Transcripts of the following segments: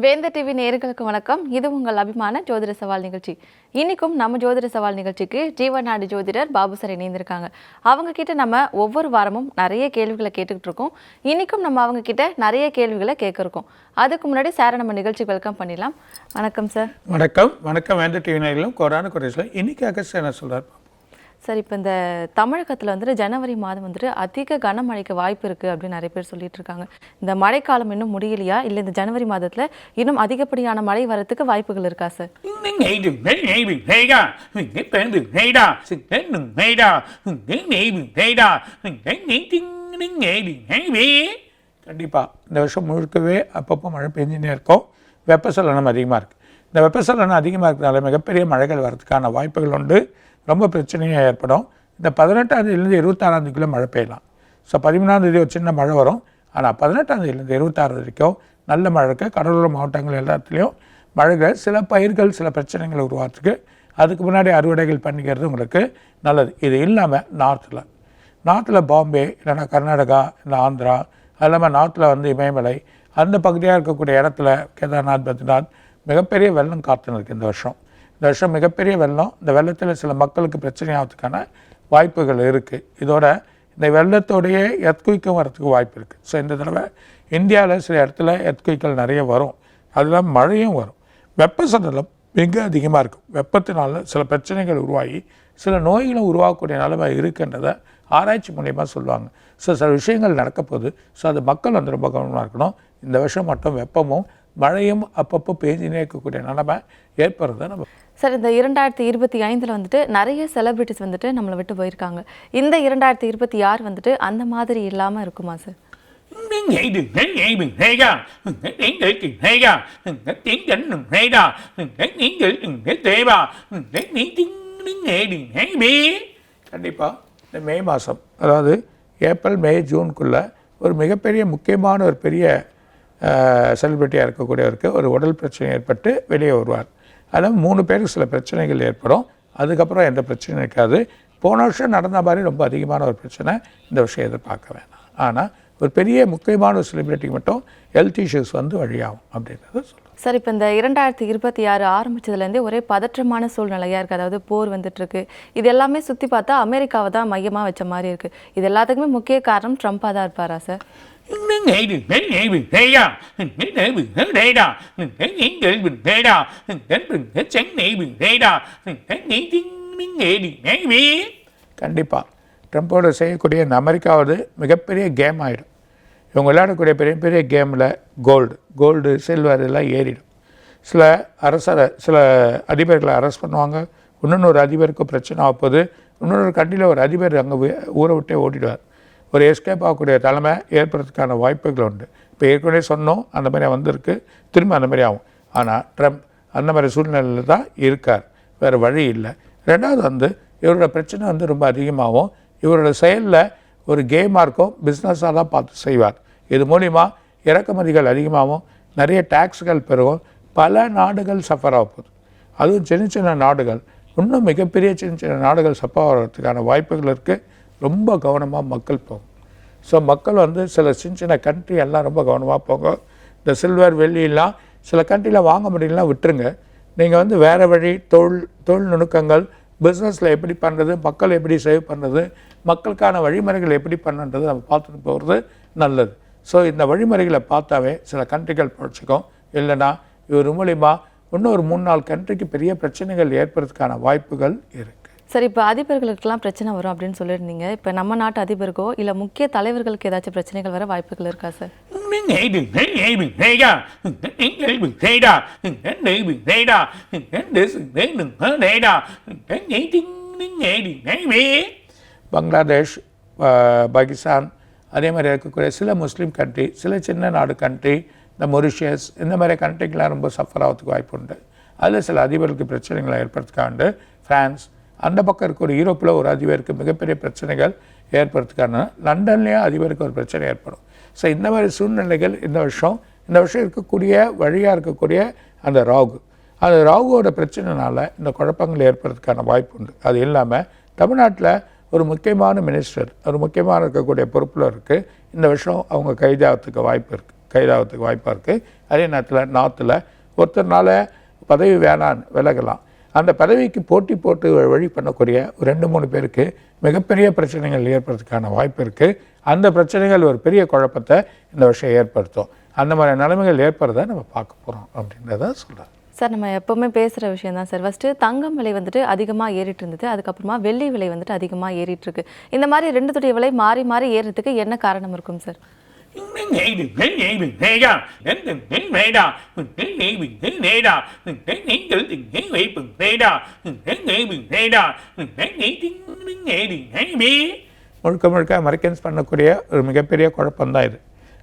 வேந்த TV நேர்களுக்கு வணக்கம். இது உங்கள் அபிமான ஜோதிட சவால் நிகழ்ச்சி. இன்றைக்கும் நம்ம ஜோதிட சவால் நிகழ்ச்சிக்கு ஜீவநாடு ஜோதிடர் பாபு சார் இணைந்திருக்காங்க. அவங்க கிட்ட நம்ம ஒவ்வொரு வாரமும் நிறைய கேள்விகளை கேட்டுக்கிட்டு இருக்கோம். இன்றைக்கும் நம்ம அவங்க கிட்ட நிறைய கேள்விகளை கேட்குறோம் அதுக்கு முன்னாடி சாரை நம்ம நிகழ்ச்சி வெல்கம் பண்ணிடலாம். வணக்கம் சார். வணக்கம். வணக்கம். வேந்த டிவி நேயர்களும் கொரோனா குறைசில் இன்னைக்கு அகஸ்ட் என்ன சொல்கிறார் சார் இப்போ இந்த தமிழகத்தில் வந்துட்டு ஜனவரி மாதம் வந்துட்டு அதிக கனமழைக்கு வாய்ப்பு இருக்குது அப்படின்னு நிறைய பேர் சொல்லிட்டு இருக்காங்க. இந்த மழைக்காலம் இன்னும் முடியலையா? இல்லை இந்த ஜனவரி மாதத்தில் இன்னும் அதிகப்படியான மழை வரத்துக்கு வாய்ப்புகள் இருக்கா சார்? கண்டிப்பா. இந்த வருஷம் முழுக்கவே அப்பப்போ மழை பெஞ்சுனே இருக்கும். வெப்பசலனம் அதிகமாக இருக்குது இந்த வெப்பசலனம் அதிகமாக இருக்கிறதுனால மிகப்பெரிய மழைகள் வரதுக்கான வாய்ப்புகள் உண்டு. ரொம்ப பிரச்சனையாக ஏற்படும். இந்த பதினெட்டாம் தேதியிலேருந்து மழை பெய்யலாம். ஸோ பதிமூணாம் தேதி ஒரு சின்ன மழை வரும். ஆனால் பதினெட்டாம் தேதியிலேருந்து இருபத்தாறு வரைக்கும் நல்ல மழைக்கு கடலோர மாவட்டங்கள் எல்லாத்துலேயும் மழைகள் சில பயிர்கள் சில பிரச்சனைகளை உருவாகிறதுக்கு அதுக்கு முன்னாடி அறுவடைகள் பண்ணிக்கிறது உங்களுக்கு நல்லது. இது இல்லாமல் நார்த்தில் நார்த்தில் பாம்பே இல்லைன்னா கர்நாடகா இல்லை ஆந்திரா அது இல்லாமல் நார்த்தில் வந்து இமயமலை அந்த பகுதியாக இருக்கக்கூடிய இடத்துல கேதார்நாத் பத்ரிநாத் மிகப்பெரிய வெள்ளம் காத்துன்னு இருக்குது இந்த வருஷம். இந்த வருஷம் மிகப்பெரிய வெள்ளம். இந்த வெள்ளத்தில் சில மக்களுக்கு பிரச்சனை ஆகிறதுக்கான வாய்ப்புகள் இருக்குது இதோட இந்த வெள்ளத்தோடையே எர்த்குயிக்கும் வரத்துக்கு வாய்ப்பு இருக்குது ஸோ இந்த தடவை இந்தியாவில் சில இடத்துல எர்த்குயிக்கள் நிறைய வரும். அதில் மழையும் வரும். வெப்பசலனம் மிக அதிகமாக இருக்கும். வெப்பத்தினால சில பிரச்சனைகள் உருவாகி சில நோய்களும் உருவாகக்கூடிய நிலைமை இருக்குன்றதை ஆராய்ச்சி மூலயமா சொல்லுவாங்க. ஸோ சில விஷயங்கள் நடக்க போகுது ஸோ அது மக்கள் வந்து ரொம்ப கவனமாக இருக்கணும். இந்த வருஷம் மட்டும் வெப்பமும் மழையும் அப்பப்போ பேஞ்சினே இருக்கக்கூடிய நிலைமை ஏற்படுறத நம்ம சார் இந்த இரண்டாயிரத்தி இருபத்தி ஐந்தில் வந்துட்டு நிறைய செலிபிரிட்டிஸ் வந்துட்டு நம்மளை விட்டு போயிருக்காங்க. இந்த இரண்டாயிரத்தி இருபத்தி ஆறு வந்துட்டு அந்த மாதிரி இல்லாமல் இருக்குமா சார்? கண்டிப்பாக இந்த மே மாதம் அதாவது ஏப்ரல் மே ஜூனுக்குள்ளே ஒரு மிகப்பெரிய முக்கியமான ஒரு பெரிய செலிபிரிட்டியாக இருக்கக்கூடியவருக்கு ஒரு உடல் பிரச்சனை ஏற்பட்டு வெளியே வருவார். அதில் மூணு பேருக்கு சில பிரச்சனைகள் ஏற்படும். அதுக்கப்புறம் எந்த பிரச்சனையும் இருக்காது. போன வருஷம் நடந்த மாதிரி ரொம்ப அதிகமான ஒரு பிரச்சனை இந்த விஷயம் எதிர்பார்க்க வேணாம். ஆனால் ஒரு பெரிய முக்கியமான ஒரு செலிபிரிட்டிக்கு மட்டும் ஹெல்த் இஷ்யூஸ் வந்து வழியாகும் அப்படின்றத சொல்லுவோம் சார் இப்போ இந்த இரண்டாயிரத்தி இருபத்தி ஆறு ஆரம்பித்ததுலேருந்தே ஒரே பதற்றமான சூழ்நிலையாக இருக்குது அதாவது போர் வந்துட்டுருக்கு இது எல்லாமே சுற்றி பார்த்தா அமெரிக்காவை தான் மையமாக வச்ச மாதிரி இருக்குது இது எல்லாத்துக்குமே முக்கிய காரணம் ட்ரம்ப்பாக தான் இருப்பாரா சார்? கண்டிப்பாக ட்ரம்ப்போட செய்யக்கூடிய இந்த அமெரிக்காவது மிகப்பெரிய கேம் ஆகிடும் இவங்க விளையாடக்கூடிய பெரிய பெரிய கேமில் கோல்டு கோல்டு சில்வர் எல்லாம் ஏறிடும். சில அரசரை சில அதிபர்களை அரெஸ்ட் பண்ணுவாங்க. இன்னொன்று ஒரு அதிபருக்கு பிரச்சனை ஆகும்போது இன்னொரு கண்டியில் ஒரு அதிபர் அங்கே ஊரை விட்டே ஓட்டிடுவார். ஒரு எஸ்கேப் ஆகக்கூடிய தலைமை ஏற்படுறதுக்கான வாய்ப்புகள் உண்டு. இப்போ ஏற்கனவே சொன்னோம் அந்த மாதிரி வந்திருக்கு திரும்ப அந்த மாதிரி ஆகும். ஆனால் ட்ரம்ப் அந்த மாதிரி சூழ்நிலையில் தான் இருக்கார். வேறு வழி இல்லை. ரெண்டாவது வந்து இவரோட பிரச்சனை வந்து ரொம்ப அதிகமாகும். இவரோட செயலில் ஒரு கேமாக இருக்கும் பிஸ்னஸாக தான் பார்த்து செய்வார். இது மூலிமா இறக்குமதிகள் அதிகமாகும் நிறைய டேக்ஸ்கள் பெருகும் பல நாடுகள் சஃபர் ஆக போகுது. அதுவும் சின்ன சின்ன நாடுகள் இன்னும் மிகப்பெரிய சின்ன சின்ன நாடுகள் சஃபர் ஆகிறதுக்கான வாய்ப்புகள் இருக்குது ரொம்ப கவனமாக மக்கள் போகும். ஸோ மக்கள் வந்து சில சின்ன சின்ன கண்ட்ரி எல்லாம் ரொம்ப கவனமாக போங்க. இந்த சில்வர் வெள்ளியெல்லாம் சில கண்ட்ரியில் வாங்க முடியலன்னா விட்டுருங்க. நீங்கள் வந்து வேறு வழி தொழில் தொழில் நுணுக்கங்கள் பிஸ்னஸில் எப்படி பண்ணுறது மக்கள் எப்படி சேவ் பண்ணுறது மக்களுக்கான வழிமுறைகள் எப்படி பண்ணுன்றது நம்ம பார்த்துட்டு போகிறது நல்லது. ஸோ இந்த வழிமுறைகளை பார்த்தாவே சில கண்ட்ரிகள் பிழைச்சிக்கும். இல்லைன்னா இவர் மூலிமா இன்னொரு மூணு நாலு கண்ட்ரிக்கு பெரிய பிரச்சனைகள் ஏற்படுறதுக்கான வாய்ப்புகள் இருக்குது சார் இப்போ அதிபர்களுக்கெல்லாம் பிரச்சனை வரும் அப்படின்னு சொல்லியிருந்தீங்க. இப்போ நம்ம நாட்டு அதிபருக்கோ இல்லை முக்கிய தலைவர்களுக்கு ஏதாச்சும் பிரச்சனைகள் வர வாய்ப்புகள் இருக்கா சார்? பங்களாதேஷ் பாகிஸ்தான் அதே மாதிரி இருக்கக்கூடிய சில முஸ்லீம் கண்ட்ரி சில சின்ன நாடு கண்ட்ரி இந்த மொரிஷியஸ் இந்த மாதிரி கண்ட்ரிக்கெலாம் ரொம்ப சஃபர் ஆகிறதுக்கு வாய்ப்பு உண்டு அதில் சில அதிபர்களுக்கு பிரச்சனைகளை ஏற்படுறதுக்காண்டு ஃப்ரான்ஸ் அந்த பக்கம் இருக்க ஒரு யூரோப்பில் ஒரு அதிபருக்கு மிகப்பெரிய பிரச்சனைகள் ஏற்படுறதுக்கான லண்டன்லேயும் அதிபருக்கு ஒரு பிரச்சனை ஏற்படும். ஸோ இந்த மாதிரி சூழ்நிலைகள் இந்த வருஷம் இந்த வருஷம் இருக்கக்கூடிய வழியாக இருக்கக்கூடிய அந்த ராகு. அந்த ராகுவோட பிரச்சனைனால இந்த குழப்பங்கள் ஏற்படுறதுக்கான வாய்ப்பு உண்டு. அது இல்லாமல் தமிழ்நாட்டில் ஒரு முக்கியமான மினிஸ்டர் ஒரு முக்கியமான இருக்கக்கூடிய பொறுப்பில் இருக்குது இந்த வருஷம் அவங்க கைதாகிறதுக்கு வாய்ப்பு இருக்குது கைதாகிறதுக்கு வாய்ப்பாக இருக்குது அதே நேரத்தில் நார்த்தில் ஒருத்தர்னால பதவி வேணான்னு விலகலாம். அந்த பதவிக்கு போட்டி போட்டு வழி பண்ணக்கூடிய ஒரு ரெண்டு மூணு பேருக்கு மிகப்பெரிய பிரச்சனைகள் ஏற்படுறதுக்கான வாய்ப்பு இருக்குது அந்த பிரச்சனைகள் ஒரு பெரிய குழப்பத்தை இந்த வருஷம் ஏற்படுத்தும். அந்த மாதிரி நிலைமைகள் ஏற்படுறத நம்ம பார்க்க போகிறோம் அப்படின்றத சொல்கிறார் சார் நம்ம எப்போவுமே பேசுகிற விஷயம் தான் சார். ஃபஸ்ட்டு தங்கம் விலை வந்துட்டு அதிகமாக ஏறிட்டு இருந்தது. அதுக்கப்புறமா வெள்ளி விலை வந்துட்டு அதிகமாக ஏறிட்டு இருக்கு. இந்த மாதிரி ரெண்டுத்துடைய விலை மாறி மாறி ஏறுறதுக்கு என்ன காரணம் இருக்கும் சார்? முழுக்க முழுக்க அமெரிக்கன்ஸ் பண்ணக்கூடிய ஒரு மிகப்பெரிய குழப்பம்தான் இது.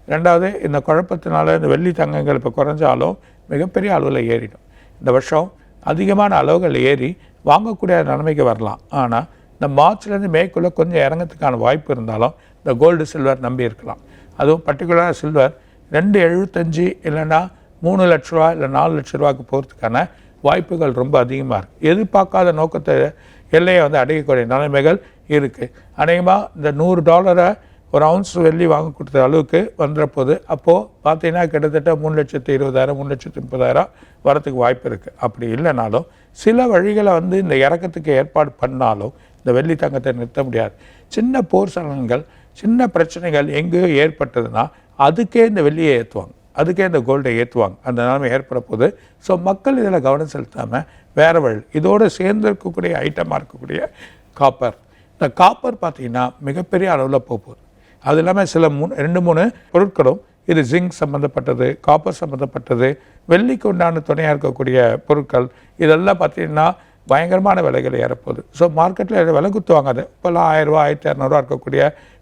ரெண்டாவது இந்த குழப்பத்தினால இந்த வெள்ளி தங்கங்கள் இப்போ குறைஞ்சாலும் மிகப்பெரிய அளவில் ஏறிடும். இந்த வருஷம் அதிகமான அளவுகள் ஏறி வாங்கக்கூடிய நிலைமைக்கு வரலாம். ஆனால் இந்த மார்ச்லேருந்து மேக்குள்ளே கொஞ்சம் இறங்கத்துக்கான வாய்ப்பு இருந்தாலும் இந்த கோல்டு சில்வர் நம்பி இருக்கலாம். அதுவும் பர்டிகுலராக சில்வர் ரெண்டு எழுபத்தஞ்சு இல்லைன்னா மூணு லட்ச ரூபா இல்லை நாலு லட்ச ரூபாய்க்கு போகிறதுக்கான வாய்ப்புகள் ரொம்ப அதிகமாக இருக்குது எதிர்பார்க்காத நோக்கத்தை எல்லையை வந்து அடையக்கூடிய நிலைமைகள் இருக்குது அநேகமாக இந்த நூறு டாலரை ஒரு அவுன்ஸ் வெள்ளி வாங்க கொடுத்த அளவுக்கு வந்துட அப்போது பார்த்தீங்கன்னா கிட்டத்தட்ட மூணு லட்சத்து இருபதாயிரம் மூணு லட்சத்து முப்பதாயிரம் வரத்துக்கு வாய்ப்பு இருக்குது அப்படி இல்லைனாலும் சில வழிகளை வந்து இந்த இறக்கத்துக்கு ஏற்பாடு பண்ணாலும் இந்த வெள்ளி தங்கத்தை நிறுத்த முடியாது. சின்ன போர் சலனங்கள் சின்ன பிரச்சனைகள் எங்கேயோ ஏற்பட்டதுன்னா அதுக்கே இந்த வெள்ளியை ஏற்றுவாங்க அதுக்கே இந்த கோல்டை ஏற்றுவாங்க அந்த நிலைமை ஏற்பட போது ஸோ மக்கள் இதில் கவனம் செலுத்தாமல் வேறு வழி இதோடு சேர்ந்து இருக்கக்கூடிய ஐட்டமாக இருக்கக்கூடிய காப்பர் இந்த காப்பர் பார்த்தீங்கன்னா மிகப்பெரிய அளவில் போக போகுது. அது இல்லாமல் சில மூணு ரெண்டு மூணு பொருட்களும் இது ஜிங்க் சம்மந்தப்பட்டது காப்பர் சம்மந்தப்பட்டது வெள்ளிக்கு உண்டான துணையாக இருக்கக்கூடிய பொருட்கள் இதெல்லாம் பார்த்தீங்கன்னா பயங்கரமான விலைகள் ஏறப்போகுது. ஸோ மார்க்கெட்டில் விலை குத்துவாங்க. அது இப்போல்லாம் ஆயிரரூவா ஆயிரத்தி இரநூறுவா இருக்கக்கூடிய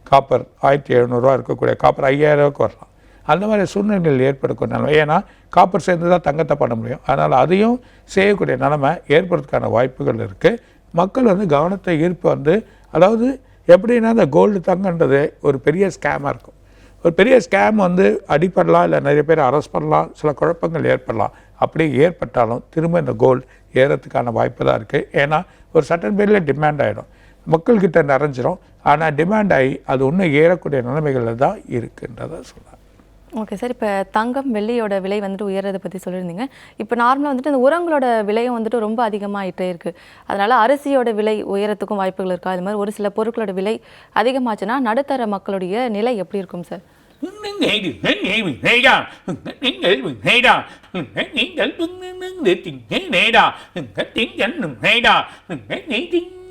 காப்பர் ஆயிரத்தி எழுநூறுவா இருக்கக்கூடிய காப்பர் ஐயாயிரரூவாக்கு வரலாம். அந்த மாதிரி சூழ்நிலைகள் ஏற்படக்கூடிய நிலைமை. ஏன்னா காப்பர் சேர்ந்து தான் தங்கத்தை பண்ண முடியும். அதனால் அதையும் செய்யக்கூடிய நிலைமை ஏற்படுறதுக்கான வாய்ப்புகள் இருக்குது மக்கள் வந்து கவனத்தை ஈர்ப்பு வந்து அதாவது எப்படின்னா அந்த கோல்டு தங்கன்றது ஒரு பெரிய ஸ்கேமாக இருக்கும். ஒரு பெரிய ஸ்கேம் வந்து அடிப்படலாம் இல்லை நிறைய பேர் அரெஸ்ட் பண்ணலாம் சில குழப்பங்கள் ஏற்படலாம். அப்படி ஏற்பட்டாலும் திரும்ப இந்த கோல்டு ஏறத்துக்கான வாய்ப்பு தான் இருக்குது ஏன்னா ஒரு சட்டன் பேரில் டிமாண்ட் ஆகிடும் மக்கள்கிட்ட நிறைஞ்சிரும் ஆனால் டிமாண்ட் ஆகி அது இன்னும் ஏறக்கூடிய நிலைமைகளில் தான் இருக்குன்றதை சொல்கிறேன் ஓகே சார் இப்போ தங்கம் வெள்ளியோட விலை வந்துட்டு உயர்றதை பற்றி சொல்லியிருந்தீங்க. இப்போ நார்மலாக வந்துட்டு இந்த உரங்களோட விலையும் வந்துட்டு ரொம்ப அதிகமாகிட்டே இருக்குது அதனால் அரிசியோட விலை உயரத்துக்கும் வாய்ப்புகள் இருக்கா? அது மாதிரி ஒரு சில பொருட்களோட விலை அதிகமாச்சுன்னா நடுத்தர மக்களுடைய நிலை எப்படி இருக்கும் சார்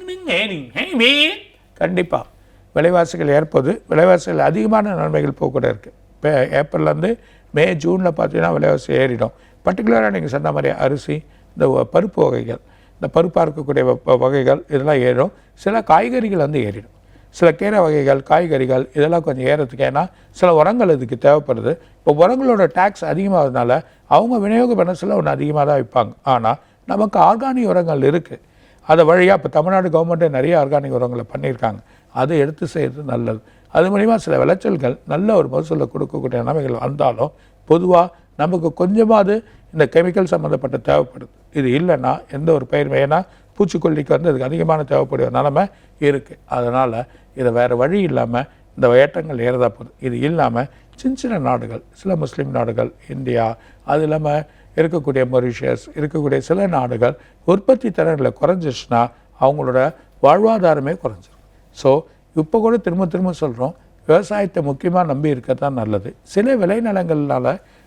கண்டிப்பாக விலைவாசிகள் ஏற்பது. விலைவாசிகள் அதிகமான நன்மைகள் போகக்கூட இருக்குது இப்போ ஏப்ரல்லேருந்து மே ஜூனில் பார்த்தீங்கன்னா விலைவாசி ஏறிடும். பர்டிகுலராக நீங்கள் சொன்ன மாதிரி அரிசி இந்த பருப்பு வகைகள் இந்த பருப்பாக இருக்கக்கூடிய வ- வகைகள் இதெல்லாம் ஏறும். சில காய்கறிகள் வந்து ஏறிடும். சில கீரை வகைகள் காய்கறிகள் இதெல்லாம் கொஞ்சம் ஏறதுக்கு ஏன்னா சில உரங்கள் இதுக்கு தேவைப்படுது. இப்போ உரங்களோட டேக்ஸ் அதிகமாகிறதுனால அவங்க விநியோக பணத்தில் ஒன்று அதிகமாக தான் விற்பாங்க. ஆனால் நமக்கு ஆர்கானிக் உரங்கள் இருக்குது அதை வழியாக இப்போ தமிழ்நாடு கவர்மெண்ட்டே நிறைய ஆர்கானிக் உரங்களை பண்ணியிருக்காங்க. அதை எடுத்து செய்கிறது நல்லது. அது மூலிமா சில விளைச்சல்கள் நல்ல ஒரு மகசூலை கொடுக்கக்கூடிய நிலைமைகள் வந்தாலும் பொதுவாக நமக்கு கொஞ்சமாவது இந்த கெமிக்கல் சம்மந்தப்பட்ட தேவைப்படுது. இது இல்லைன்னா எந்த ஒரு பயிர் ஏன்னா பூச்சிக்கொல்லிக்கு வந்து அதுக்கு அதிகமான தேவைப்படுற நிலைமை இருக்குது அதனால் இதை வேறு வழி இல்லாமல் இந்த ஏற்றங்கள் ஏறதா போகுது. இது இல்லாமல் சின்ன சின்ன நாடுகள் சில முஸ்லீம் நாடுகள் இந்தியா அது இல்லாமல் இருக்கக்கூடிய மொரிஷியஸ் இருக்கக்கூடிய சில நாடுகள் உற்பத்தி திறனில் குறைஞ்சிச்சுன்னா அவங்களோட வாழ்வாதாரமே குறைஞ்சிரும். ஸோ இப்போ கூட திரும்ப திரும்ப சொல்கிறோம் விவசாயத்தை முக்கியமாக நம்பி இருக்க தான் நல்லது. சில விளைநிலங்கள்னால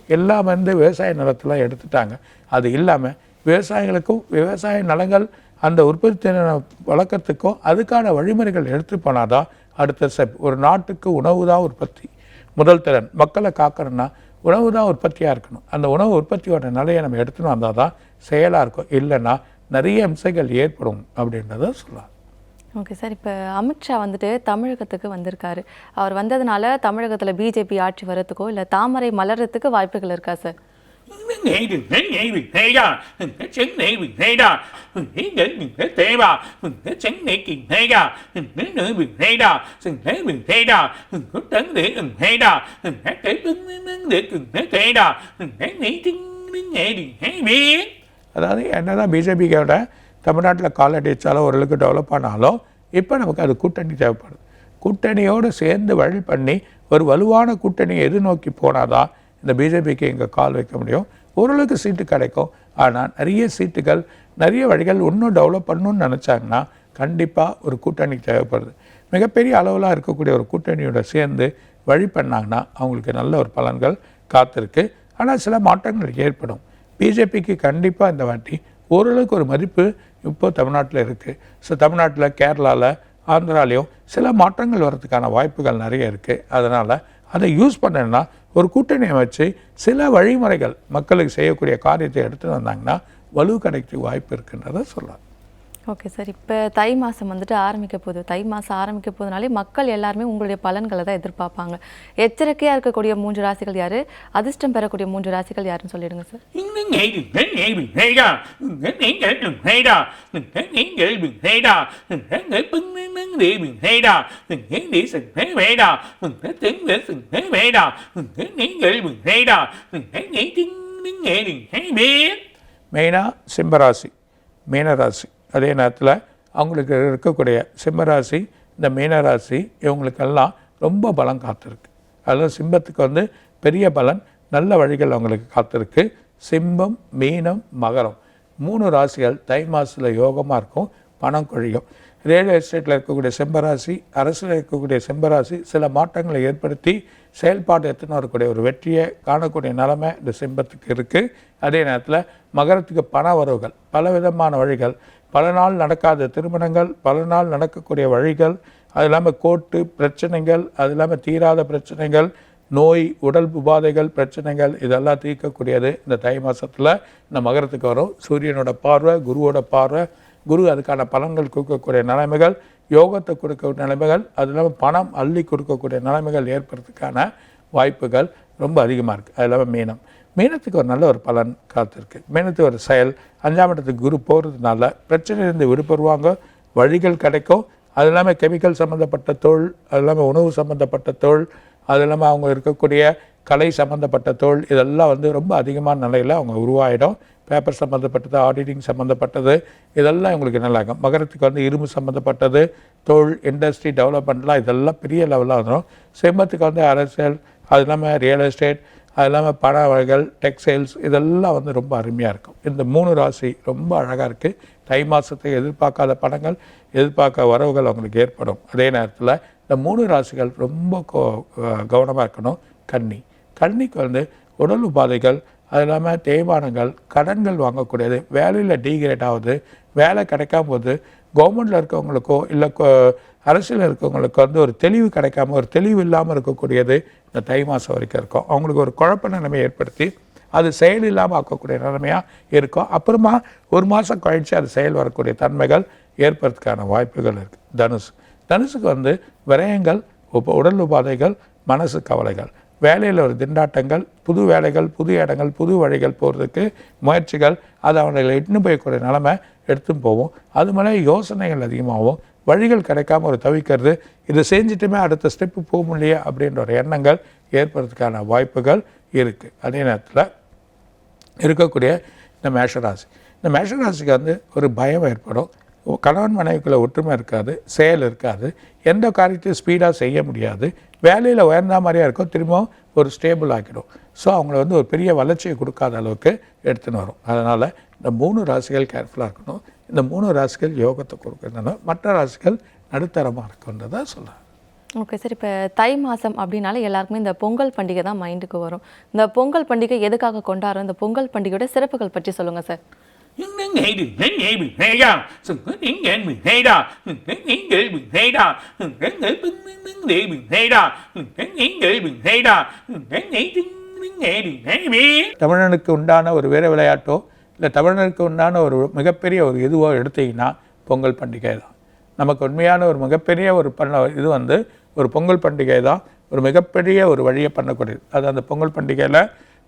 எல்லாம் வந்து விவசாய நிலத்தெல்லாம் எடுத்துட்டாங்க. அது இல்லாமல் விவசாயிகளுக்கும் விவசாய நிலங்கள் அந்த உற்பத்தி திறனை வளர்க்கறதுக்கும் அதுக்கான வழிமுறைகள் எடுத்து போனாதான் அடுத்த ஸ்டெப். ஒரு நாட்டுக்கு உணவு தான் உற்பத்தி. முதல் திறன். மக்களை காக்கணும்னா உணவு தான் உற்பத்தியாக இருக்கணும். அந்த உணவு உற்பத்தியோட நிலையை நம்ம எடுத்துன்னு வந்தால் தான் செயலாக இருக்கும். இல்லைன்னா நிறைய இம்சைகள் ஏற்படும் அப்படின்றத சொல்லலாம். ஓகே சார் இப்போ அமித்ஷா வந்துட்டு தமிழகத்துக்கு வந்திருக்காரு. அவர் வந்ததுனால தமிழகத்தில் பிஜேபி ஆட்சி வரத்துக்கோ இல்லை தாமரை மலர்றதுக்கு வாய்ப்புகள் இருக்கா சார்? அதாவது என்னதான் பிஜேபிக்கோட தமிழ்நாட்டில் கால் அடித்தாலும் ஓரளவுக்கு டெவலப் ஆனாலும் இப்போ நமக்கு அது கூட்டணி தேவைப்படுது. கூட்டணியோடு சேர்ந்து வழி பண்ணி ஒரு வலுவான கூட்டணியை எதிர்நோக்கி நோக்கி போனாதான் இந்த பிஜேபிக்கு இங்கே கால் வைக்க முடியும்? ஓரளவுக்கு சீட்டு கிடைக்கும். ஆனால் நிறைய சீட்டுகள் நிறைய வழிகள் இன்னும் டெவலப் பண்ணணும்னு நினச்சாங்கன்னா கண்டிப்பாக ஒரு கூட்டணி தேவைப்படுது. மிகப்பெரிய அளவில் இருக்கக்கூடிய ஒரு கூட்டணியோட சேர்ந்து வழி பண்ணாங்கன்னா அவங்களுக்கு நல்ல ஒரு பலன்கள் காத்திருக்கு. ஆனால் சில மாற்றங்கள் ஏற்படும். பிஜேபிக்கு கண்டிப்பாக இந்த வாட்டி ஓரளவுக்கு ஒரு மதிப்பு இப்போ தமிழ்நாட்டில் இருக்குது ஸோ தமிழ்நாட்டில் கேரளாவில் ஆந்திராலேயும் சில மாற்றங்கள் வர்றதுக்கான வாய்ப்புகள் நிறைய இருக்குது அதனால் அதை யூஸ் பண்ணணும்னா ஒரு கூட்டணியை வச்சு சில வழிமுறைகள் மக்களுக்கு செய்யக்கூடிய காரியத்தை எடுத்து வந்தாங்கன்னா வலு கிடைக்க வாய்ப்பு இருக்குன்றதை சொல்லலாம். ஓகே சார் இப்போ தை மாதம் வந்துட்டு ஆரம்பிக்க போகுது. தை மாதம் ஆரம்பிக்க போகுதுனாலே மக்கள் எல்லாருமே உங்களுடைய பலன்களை தான் எதிர்பார்ப்பாங்க. எச்சரிக்கையாக இருக்கக்கூடிய மூன்று ராசிகள் யார்? அதிர்ஷ்டம் பெறக்கூடிய மூன்று ராசிகள் யாருன்னு சொல்லிடுங்க சார் மெயினாக சிம்மராசி மீனராசி. அதே நேரத்தில் அவங்களுக்கு இருக்கக்கூடிய சிம்மராசி இந்த மீனராசி இவங்களுக்கெல்லாம் ரொம்ப பலம் காத்திருக்கு. அதில் சிம்மத்துக்கு வந்து பெரிய பலன் நல்ல வழிகள் அவங்களுக்கு காத்திருக்கு. சிம்பம் மீனம் மகரம். மூணு ராசிகள் தை மாதத்தில் யோகமாக இருக்கும் பணம் கொழியும். ரியல் எஸ்டேட்டில் இருக்கக்கூடிய செம்பராசி அரசில் இருக்கக்கூடிய செம்பராசி சில மாற்றங்களை ஏற்படுத்தி செயல்பாடு எடுத்துன்னு வரக்கூடிய ஒரு வெற்றியை காணக்கூடிய நிலைமை இந்த சிம்பத்துக்கு இருக்குது அதே நேரத்தில் மகரத்துக்கு பண வரவுகள் பல விதமான வழிகள் பல நாள் நடக்காத திருமணங்கள் பல நாள் நடக்கக்கூடிய வழிகள் அது இல்லாமல் கோட்டு பிரச்சனைகள் அது இல்லாமல் தீராத பிரச்சனைகள் நோய் உடல் உபாதைகள் பிரச்சனைகள் இதெல்லாம் தீர்க்கக்கூடியது இந்த தை மாதத்தில் இந்த மகரத்துக்கு வரும். சூரியனோட பார்வை குருவோட பார்வை. குரு அதுக்கான பலன்கள் கொடுக்கக்கூடிய நிலைமைகள் யோகத்தை கொடுக்க நிலைமைகள் அது இல்லாமல் பணம் அள்ளி கொடுக்கக்கூடிய நிலைமைகள் ஏற்படுறதுக்கான வாய்ப்புகள் ரொம்ப அதிகமாக இருக்குது அது இல்லாமல் மீனம். மீனத்துக்கு ஒரு நல்ல ஒரு பலன் காத்திருக்கு. மீனத்துக்கு ஒரு செயல் அஞ்சாம் இடத்துக்கு குரு போகிறதுனால பிரச்சனையிலிருந்து விடுபடுவாங்க வழிகள் கிடைக்கும். அது இல்லாமல் கெமிக்கல் சம்மந்தப்பட்ட தோல் அது இல்லாமல் உணவு சம்மந்தப்பட்ட தோல் அது இல்லாமல் அவங்க இருக்கக்கூடிய கலை சம்மந்தப்பட்ட தோல் இதெல்லாம் வந்து ரொம்ப அதிகமான நிலையில் அவங்க உருவாயிடும். பேப்பர் சம்மந்தப்பட்டது ஆடிட்டிங் சம்மந்தப்பட்டது இதெல்லாம் இவங்களுக்கு நல்லா இருக்கும். மகரத்துக்கு வந்து இரும்பு சம்மந்தப்பட்டது தொழில் இண்டஸ்ட்ரி டெவலப்மெண்ட்லாம் இதெல்லாம் பெரிய லெவலாக வந்துடும் சிம்மத்துக்கு வந்து அரசியல் அது இல்லாமல் ரியல் எஸ்டேட் அது இல்லாமல் பண வகைகள் டெக்ஸ்டைல்ஸ் இதெல்லாம் வந்து ரொம்ப அருமையாக இருக்கும். இந்த மூணு ராசி ரொம்ப அழகாக இருக்குது தை மாதத்தை எதிர்பார்க்காத படங்கள் எதிர்பார்க்க வரவுகள் அவங்களுக்கு ஏற்படும். அதே நேரத்தில் இந்த மூணு ராசிகள் ரொம்ப கவனமாக இருக்கணும். கன்னி. கன்னிக்கு வந்து உடல் உபாதைகள் அது இல்லாமல் தேய்மானங்கள் கடன்கள் வாங்கக்கூடியது. வேலையில் டீக்ரேட் ஆகுது. வேலை கிடைக்காம போது கவர்மெண்ட்டில் இருக்கவங்களுக்கோ இல்லை அரசியலில் இருக்கவங்களுக்கு வந்து ஒரு தெளிவு கிடைக்காம ஒரு தெளிவு இல்லாமல் இருக்கக்கூடியது இந்த தை மாதம் வரைக்கும் இருக்கும். அவங்களுக்கு ஒரு குழப்ப நிலைமை ஏற்படுத்தி அது செயல் இல்லாமல் ஆக்கக்கூடிய நிலைமையாக இருக்கும். அப்புறமா ஒரு மாதம் கழித்து அது செயல் வரக்கூடிய தன்மைகள் ஏற்படுறதுக்கான வாய்ப்புகள் இருக்குது தனுசு. தனுசுக்கு வந்து விரயங்கள் உப உடல் உபாதைகள் மனசு கவலைகள். வேலையில் ஒரு திண்டாட்டங்கள் புது வேலைகள் புது இடங்கள் புது வழிகள் போகிறதுக்கு முயற்சிகள் அது அவர்களை இட்டுன்னு போயக்கூடிய நிலைமை எடுத்துன்னு போவோம் அது மேலே யோசனைகள் அதிகமாகும். வழிகள் கிடைக்காம ஒரு தவிக்கிறது இது செஞ்சுட்டுமே அடுத்த ஸ்டெப்பு போக முடியல அப்படின்ற ஒரு எண்ணங்கள் ஏற்படுறதுக்கான வாய்ப்புகள் இருக்குது அதே நேரத்தில் இருக்கக்கூடிய இந்த மேஷராசி. இந்த மேஷராசிக்கு வந்து ஒரு பயம் ஏற்படும். கணவன் மனைவிக்குள்ள ஒற்றுமை இருக்காது செயல் இருக்காது எந்த காரியத்தையும் ஸ்பீடாக செய்ய முடியாது. வேலையில் உயர்ந்த மாதிரியா இருக்கும் திரும்பவும் ஒரு ஸ்டேபிள் ஆக்கிடும். ஸோ அவங்கள வந்து ஒரு பெரிய வளர்ச்சியை கொடுக்காத அளவுக்கு எடுத்துன்னு வரும். அதனால் இந்த மூணு ராசிகள் கேர்ஃபுல்லாக இருக்கணும். இந்த மூணு ராசிகள் யோகத்தை கொடுக்கறதுனால மற்ற ராசிகள் நடுத்தரமாக இருக்குன்றதை சொல்லலாம். ஓகே சார் இப்போ தை மாதம் அப்படின்னாலே எல்லாருக்குமே இந்த பொங்கல் பண்டிகை தான் மைண்டுக்கு வரும். இந்த பொங்கல் பண்டிகை எதுக்காக கொண்டாடுறோம்? இந்த பொங்கல் பண்டிகையோட சிறப்புகள் பற்றி சொல்லுங்கள் சார் தமிழனுக்கு உண்டான ஒரு வீர விளையாட்டோ இல்லை தமிழனுக்கு உண்டான ஒரு மிகப்பெரிய ஒரு இதுவோ எடுத்தீங்கன்னா பொங்கல் பண்டிகை தான். நமக்கு உண்மையான ஒரு மிகப்பெரிய ஒரு பண்ண இது வந்து ஒரு பொங்கல் பண்டிகை தான். ஒரு மிகப்பெரிய ஒரு வழியை பண்ணக்கூடியது. அது அந்த பொங்கல் பண்டிகையில்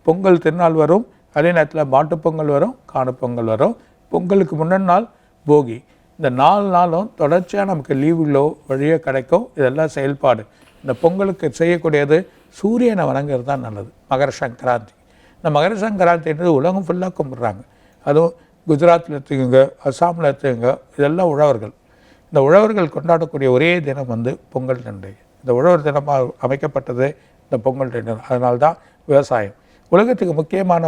பொங்கல் திருநாள் வரும். அதே நேரத்தில் மாட்டுப்பொங்கல் வரும் காணுப்பொங்கல் வரும். பொங்கலுக்கு முன்னாடி நாள் போகி. இந்த நாலு நாளும் தொடர்ச்சியாக நமக்கு லீவுகளோ வழியோ கிடைக்கும். இதெல்லாம் செயல்பாடு. இந்த பொங்கலுக்கு செய்யக்கூடியது சூரியனை வணங்குறது தான் நல்லது. மகர சங்கராந்தி. இந்த மகர சங்கராந்தின்றது உலகம் ஃபுல்லாக கும்பிட்றாங்க. அதுவும் குஜராத்தில் எடுத்துக்கோங்க அஸ்ஸாமில் எடுத்துக்கோங்க இதெல்லாம் உழவர்கள். இந்த உழவர்கள் கொண்டாடக்கூடிய ஒரே தினம் வந்து பொங்கல் நன்றி இந்த உழவர் தினமாக அமைக்கப்பட்டது இந்த பொங்கல் நன்றி அதனால்தான் தான் விவசாயம். உலகத்துக்கு முக்கியமான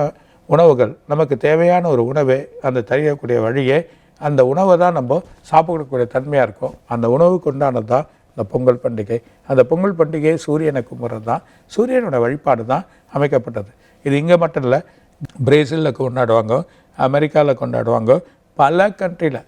உணவுகள். நமக்கு தேவையான ஒரு உணவை அந்த தெரியக்கூடிய வழியே அந்த உணவை தான் நம்ம சாப்பிடக்கூடிய தன்மையாக இருக்கும். அந்த உணவுக்கு உண்டானது தான் இந்த பொங்கல் பண்டிகை. அந்த பொங்கல் பண்டிகை சூரியனை கும்பிட்றது தான். சூரியனோட வழிபாடு தான் அமைக்கப்பட்டது. இது இங்கே மட்டும் இல்லை பிரேசிலில் கொண்டாடுவாங்க அமெரிக்காவில் கொண்டாடுவாங்க பல கண்ட்ரியில்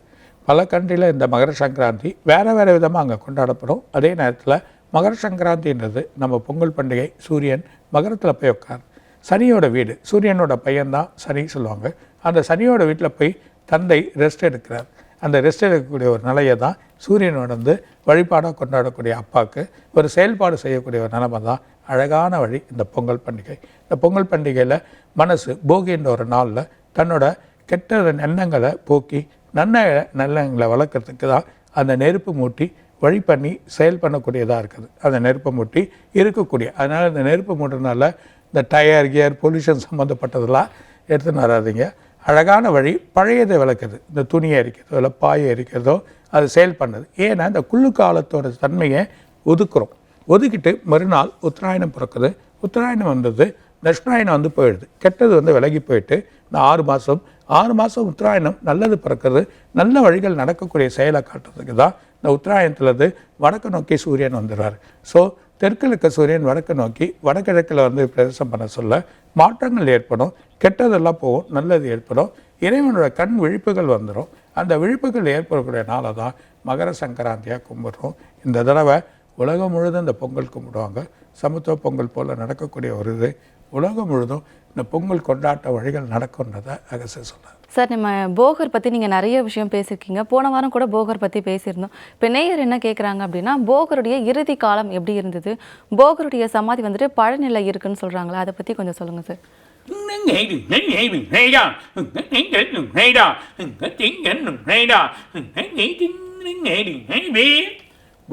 பல கண்ட்ரியில் இந்த மகர சங்கராந்தி வேறு வேறு விதமாக அங்கே கொண்டாடப்படும். அதே நேரத்தில் மகர சங்கராந்தின்றது நம்ம பொங்கல் பண்டிகை சூரியன் மகரத்தில் போய் உட்கார் சனியோட வீடு சூரியனோட பையன்தான் சனி சொல்லுவாங்க. அந்த சனியோட வீட்டில் போய் தந்தை ரெஸ்ட் எடுக்கிறார். அந்த ரெஸ்ட் எடுக்கக்கூடிய ஒரு நிலையை தான் சூரியனோட வந்து வழிபாடாக கொண்டாடக்கூடிய அப்பாவுக்கு ஒரு செயல்பாடு செய்யக்கூடிய ஒரு நிலைமை தான் அழகான வழி இந்த பொங்கல் பண்டிகை. இந்த பொங்கல் பண்டிகையில் மனசு போகின்ற ஒரு நாளில் தன்னோட கெட்ட எண்ணங்களை போக்கி நன்ன நல்லங்களை வளர்க்குறதுக்கு தான் அந்த நெருப்பு மூட்டி வழி பண்ணி செயல் பண்ணக்கூடியதாக இருக்குது. அந்த நெருப்பை மூட்டி இருக்கக்கூடிய. அதனால் இந்த நெருப்பு மூட்டுறதுனால இந்த டயர் கியர் பொல்யூஷன் சம்மந்தப்பட்டதெல்லாம் எடுத்துன்னு வராதீங்க அழகான வழி பழையதை விளக்குது. இந்த துணியை எரிக்கிறதோ இல்லை பாயை எரிக்கிறதோ அது செயல் பண்ணுது. ஏன்னா இந்த குள்ளு காலத்தோட தன்மையை ஒதுக்குறோம். ஒதுக்கிட்டு மறுநாள் உத்தராயணம் பிறக்குது. உத்தராயணம் வந்தது தட்சிணாயனம் வந்து போயிடுது. கெட்டது வந்து விலகி போயிட்டு இந்த ஆறு மாதம் ஆறு மாதம் உத்தராயணம் நல்லது பிறக்கிறது நல்ல வழிகள் நடக்கக்கூடிய செயலை காட்டுறதுக்கு தான் இந்த உத்தராயணத்துலேருந்து வடக்கு நோக்கி சூரியன் வந்துடுவார் ஸோ தெற்கில் இருக்க சூரியன் வடக்கு நோக்கி வடகிழக்கில் வந்து பிரதேசம் பண்ண சொல்ல மாற்றங்கள் ஏற்படும் கெட்டதெல்லாம் போகும் நல்லது ஏற்படும் இறைவனோட கண் விழிப்புகள் வந்துடும். அந்த விழிப்புகள் ஏற்படக்கூடிய நாளை தான் மகர சங்கராந்தியாக கும்பிடுறோம். இந்த தடவை உலகம் முழுதும் இந்த பொங்கல் கும்பிடுவாங்க. சமத்துவ பொங்கல் போல் நடக்கக்கூடிய ஒரு இது. உலகம் முழுதும் இந்த பொங்கல் கொண்டாட்ட வழிகள் நடக்கும்ன்றதை அகச சொன்னார் சார் நம்ம போகர் பற்றி நீங்கள் நிறைய விஷயம் பேசியிருக்கீங்க. போன வாரம் கூட போகர் பற்றி பேசியிருந்தோம். இப்போ நேயர் என்ன கேட்குறாங்க அப்படின்னா போகருடைய இறுதி காலம் எப்படி இருந்தது? போகருடைய சமாதி வந்துட்டு பழநிலை இருக்குன்னு சொல்கிறாங்களா அதை பற்றி கொஞ்சம் சொல்லுங்கள் சார்.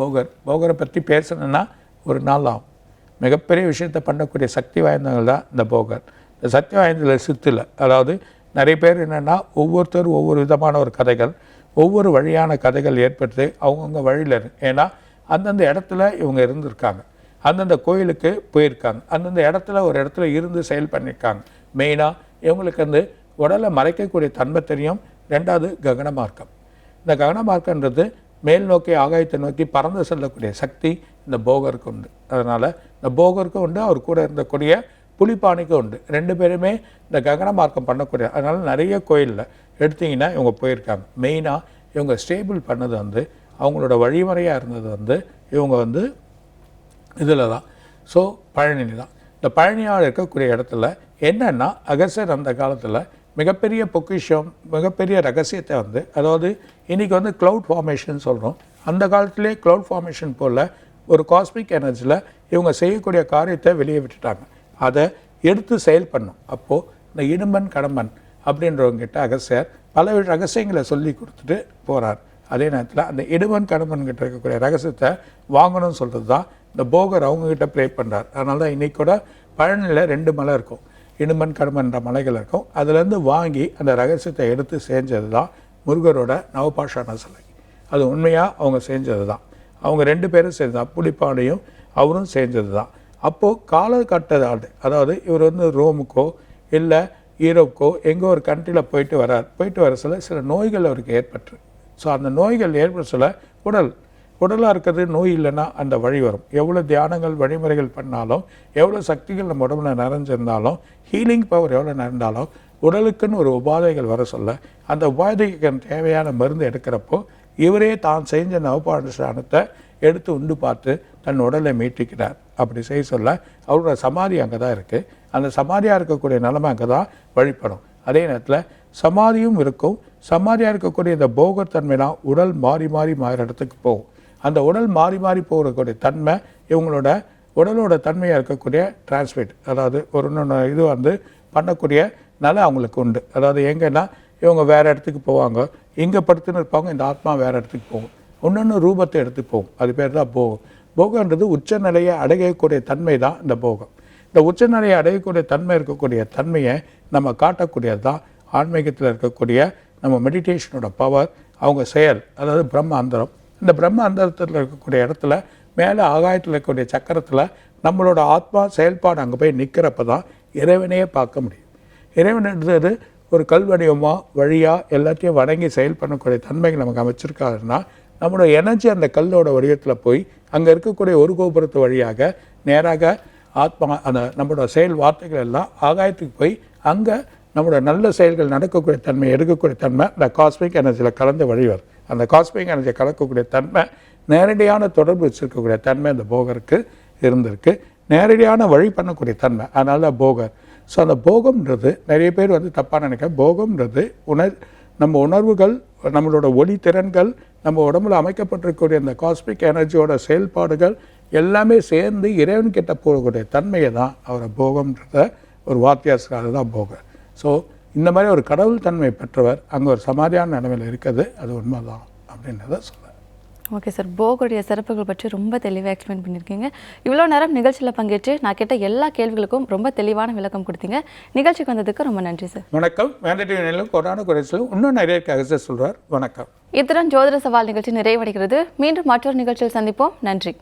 போகர் போகரை பற்றி பேசணுன்னா ஒரு நாள் ஆகும். மிகப்பெரிய விஷயத்தை பண்ணக்கூடிய சக்தி வாய்ந்தவங்க தான் இந்த போகர். இந்த சித்தில். அதாவது நிறைய பேர் என்னென்னா ஒவ்வொருத்தரும் ஒவ்வொரு விதமான ஒரு கதைகள் ஒவ்வொரு வழியான கதைகள் ஏற்பட்டு அவங்கவுங்க வழியில் இருக்கு ஏன்னா அந்தந்த இடத்துல இவங்க இருந்திருக்காங்க. அந்தந்த கோயிலுக்கு போயிருக்காங்க. அந்தந்த இடத்துல ஒரு இடத்துல இருந்து செயல் பண்ணியிருக்காங்க மெயினாக இவங்களுக்கு வந்து உடலை மறைக்கக்கூடிய தன்மை தெரியும். ரெண்டாவது ககன மார்க்கம். இந்த ககன மார்க்கன்றது மேல் நோக்கி ஆகாயத்தை நோக்கி பறந்து செல்லக்கூடிய சக்தி இந்த போகருக்கு உண்டு. அதனால் இந்த போகருக்கும் உண்டு அவர் கூட இருந்தக்கூடிய புலிப்பாணிக்கும் உண்டு. ரெண்டு பேருமே இந்த ககன மார்க்கம் பண்ணக்கூடிய அதனால் நிறைய கோயிலில் எடுத்தீங்கன்னா இவங்க போயிருக்காங்க. மெயினாக இவங்க ஸ்டேபிள் பண்ணது வந்து அவங்களோட வழிமுறையாக இருந்தது வந்து இவங்க வந்து இதில் தான். ஸோ பழனி தான். இந்த பழனியால் இருக்கக்கூடிய இடத்துல என்னென்னா அகசர் அந்த காலத்தில் மிகப்பெரிய பொக்கிஷம் மிகப்பெரிய ரகசியத்தை வந்து அதாவது இன்றைக்கி வந்து க்ளவுட் ஃபார்மேஷன் சொல்கிறோம் அந்த காலத்திலே க்ளவுட் ஃபார்மேஷன் போல் ஒரு காஸ்மிக் எனர்ஜியில் இவங்க செய்யக்கூடிய காரியத்தை வெளியே விட்டுட்டாங்க. அதை எடுத்து செயல் பண்ணும். அப்போது இந்த இடும்பன் கடம்பன் அப்படின்றவங்ககிட்ட அகசியர் பல ரகசியங்களை சொல்லி கொடுத்துட்டு போகிறார் அதே நேரத்தில் அந்த இடுமன் கடம்பன்கிட்ட இருக்கக்கூடிய ரகசியத்தை வாங்கணும்னு சொல்கிறது தான் இந்த போகர் அவங்கக்கிட்ட ப்ரே பண்ணுறார் அதனால தான் இன்றைக்கி கூட பழனியில் ரெண்டு மலை இருக்கும். இடுமன் கடம்பன்ற மலைகள் இருக்கும். அதுலேருந்து வாங்கி அந்த ரகசியத்தை எடுத்து செஞ்சது தான் முருகரோட நவபாஷான சிலை. அது உண்மையாக அவங்க செஞ்சது தான் அவங்க ரெண்டு பேரும் சேர்ந்து தான் புலிப்பானையும் அவரும் செஞ்சது தான் அப்போது காலகட்டதாடு அதாவது இவர் வந்து ரோமுக்கோ இல்லை ஈரோப்புக்கோ எங்கோ ஒரு கண்ட்ரியில் போயிட்டு வரார். போயிட்டு வர சில சில நோய்கள் அவருக்கு ஏற்பட்டு. ஸோ அந்த நோய்கள் ஏற்பட சொல்ல உடல். உடலாக இருக்கிறது நோய் இல்லைன்னா அந்த வழி வரும். எவ்வளோ தியானங்கள் வழிமுறைகள் பண்ணாலும் எவ்வளோ சக்திகள் நம்ம உடம்புல நிறைஞ்சிருந்தாலும் ஹீலிங் பவர் எவ்வளோ நிறைந்தாலும் உடலுக்குன்னு ஒரு உபாதைகள் வர சொல்ல அந்த உபாதைக்கு தேவையான மருந்து எடுக்கிறப்போ இவரே தான் செஞ்ச நவபானுஷ்டானத்தை எடுத்து உண்டு பார்த்து தன் உடலை மீட்டிக்கிறார். அப்படி செய்ய சொல்ல அவரோட சமாதி அங்கே தான் இருக்குது அந்த சமாதியாக இருக்கக்கூடிய நிலைமை அங்கே தான் வழிபடும். அதே நேரத்தில் சமாதியும் இருக்கும். சமாதியாக இருக்கக்கூடிய இந்த போகத்தன்மைலாம் உடல் மாறி மாறி மாற இடத்துக்கு போகும். அந்த உடல் மாறி மாறி போகக்கூடிய தன்மை இவங்களோட உடலோட தன்மையாக இருக்கக்கூடிய டிரான்ஸ்மிட் அதாவது ஒரு இன்னொன்று இது வந்து பண்ணக்கூடிய நிலை அவங்களுக்கு உண்டு. அதாவது எங்கன்னா இவங்க வேறு இடத்துக்கு போவாங்க. இங்கே படுத்துன்னு இருப்பாங்க இந்த ஆத்மா வேறு இடத்துக்கு போகும். இன்னொன்று ரூபத்தை எடுத்து போகும். அது பேர் தான் போகும். போகன்றது உச்சநிலையை அடையக்கூடிய தன்மை தான் இந்த போகம். இந்த உச்சநிலையை அடையக்கூடிய தன்மை இருக்கக்கூடிய தன்மையை நம்ம காட்டக்கூடியது தான் ஆன்மீகத்தில் இருக்கக்கூடிய நம்ம மெடிடேஷனோட பவர் அவங்க செயல் அதாவது பிரம்ம அந்தரம். இந்த பிரம்ம அந்தரத்தில் இருக்கக்கூடிய இடத்துல மேலே ஆகாயத்தில் இருக்கக்கூடிய சக்கரத்தில் நம்மளோட ஆத்மா செயல்பாடு அங்கே போய் நிற்கிறப்ப தான் இறைவனையே பார்க்க முடியும். இறைவன்ன்றது ஒரு கல்வடிவமாக வழியாக எல்லாத்தையும் வணங்கி செயல் பண்ணக்கூடிய தன்மைகள் நமக்கு அமைச்சிருக்காருன்னா நம்மளோட எனர்ஜி அந்த கல்லோட வடிவத்தில் போய் அங்கே இருக்கக்கூடிய ஒரு கோபுரத்து வழியாக நேராக ஆத்மா அந்த நம்மளோட செயல் வார்த்தைகள் எல்லாம் ஆகாயத்துக்கு போய் அங்கே நம்மளோட நல்ல செயல்கள் நடக்கக்கூடிய தன்மை எடுக்கக்கூடிய தன்மை இந்த காஸ்மிக் எனர்ஜியில் கலந்து வழிவர். அந்த காஸ்மிக் எனர்ஜியை கலக்கக்கூடிய தன்மை நேரடியான தொடர்பு வச்சுருக்கக்கூடிய தன்மை அந்த போகருக்கு இருந்திருக்கு. நேரடியான வழி பண்ணக்கூடிய தன்மை அதனால தான் போகர் ஸோ அந்த போகம்ன்றது நிறைய பேர் வந்து தப்பாக நினைக்க போகம்ன்றது உணர் நம்ம உணர்வுகள் நம்மளோட ஒளி திறன்கள் நம்ம உடம்புல அமைக்கப்பட்டிருக்கக்கூடிய அந்த காஸ்மிக் எனர்ஜியோட செயல்பாடுகள் எல்லாமே சேர்ந்து இறைவன் கிட்ட போகக்கூடிய தன்மையை தான் அவரை போகம்ன்றத ஒரு வாத்தியாசக்காரர் தான் போக. ஸோ இந்த மாதிரி ஒரு கடவுள் தன்மை பெற்றவர் அங்கே ஒரு சமாதியான நிலைமையில் இருக்குது. அது உண்மைதான் அப்படின்றத சொல்ல ஓகே சார் போகுடைய சிறப்புகள் பற்றி ரொம்ப தெளிவாக எக்ஸ்பிளைன் பண்ணியிருக்கீங்க. இவ்வளோ நேரம் நிகழ்ச்சியில் பங்கேற்று நான் கேட்ட எல்லா கேள்விகளுக்கும் ரொம்ப தெளிவான விளக்கம் கொடுத்தீங்க. நிகழ்ச்சிக்கு வந்ததுக்கு ரொம்ப நன்றி சார். வணக்கம். மேண்டேட்டரி நிலையில் கொரோனா குறைச்சலும் இன்னும் நிறைய கருத்து சொல்வார் வணக்கம். இத்துடன் ஜோதிட சவால் நிகழ்ச்சி நிறைவடைகிறது. மீண்டும் மற்றொரு நிகழ்ச்சியில் சந்திப்போம். நன்றி.